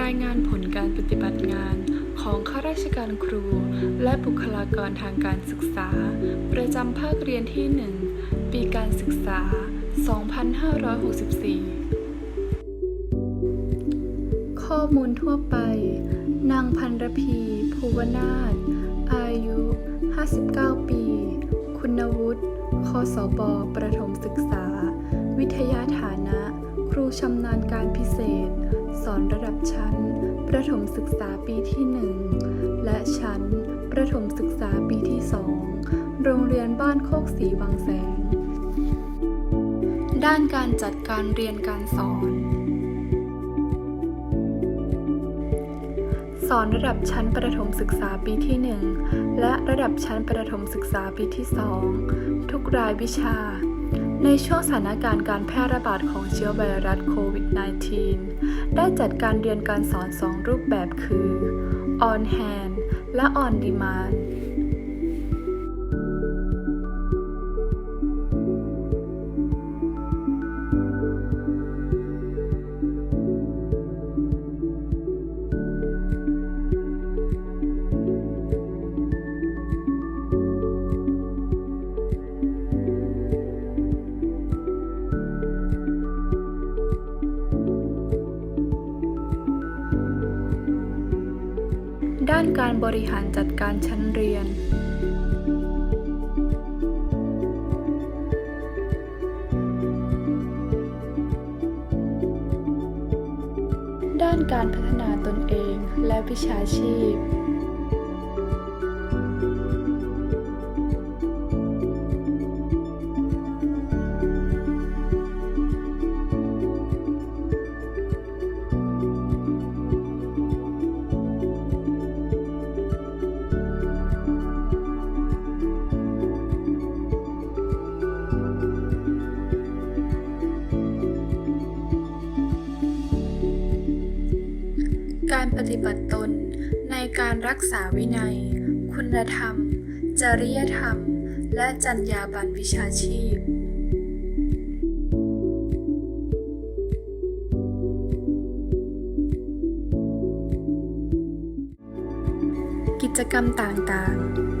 รายงานผลการปฏิบัติงานของข้าราชการครู และบุคลากรทางการศึกษา ประจำภาคเรียนที่ 1 ปีการศึกษา 2564 ข้อมูลทั่วไป นางพันรพี ภูวนาถอายุ 59 ปี คุณวุฒิคสบ ประถมศึกษา วิทยาฐานะ ครูชำนาญการพิเศษ อนระดับชั้น ประถมศึกษาปีที่ 1 และชั้น ประถมศึกษาปีที่ 2 โรงเรียนบ้านโคกศรีบางแสง ด้านการจัดการเรียนการสอน สอนระดับชั้นประถมศึกษาปีที่ 1 และระดับชั้นประถมศึกษาปีที่ 2 ทุกรายวิชา ในช่วงสถานการณ์การแพร่ระบาดของเชื้อไวรัสโควิด -19 ได้จัดการเรียนการสอน 2 รูปแบบคือ on hand และ on demand ด้านการบริหารจัดการชั้นเรียนด้านการพัฒนาตนเองและวิชาชีพ การปฏิบัติตนในการรักษาวินัย คุณธรรม จริยธรรม และจรรยาบรรณวิชาชีพกิจกรรมต่างๆ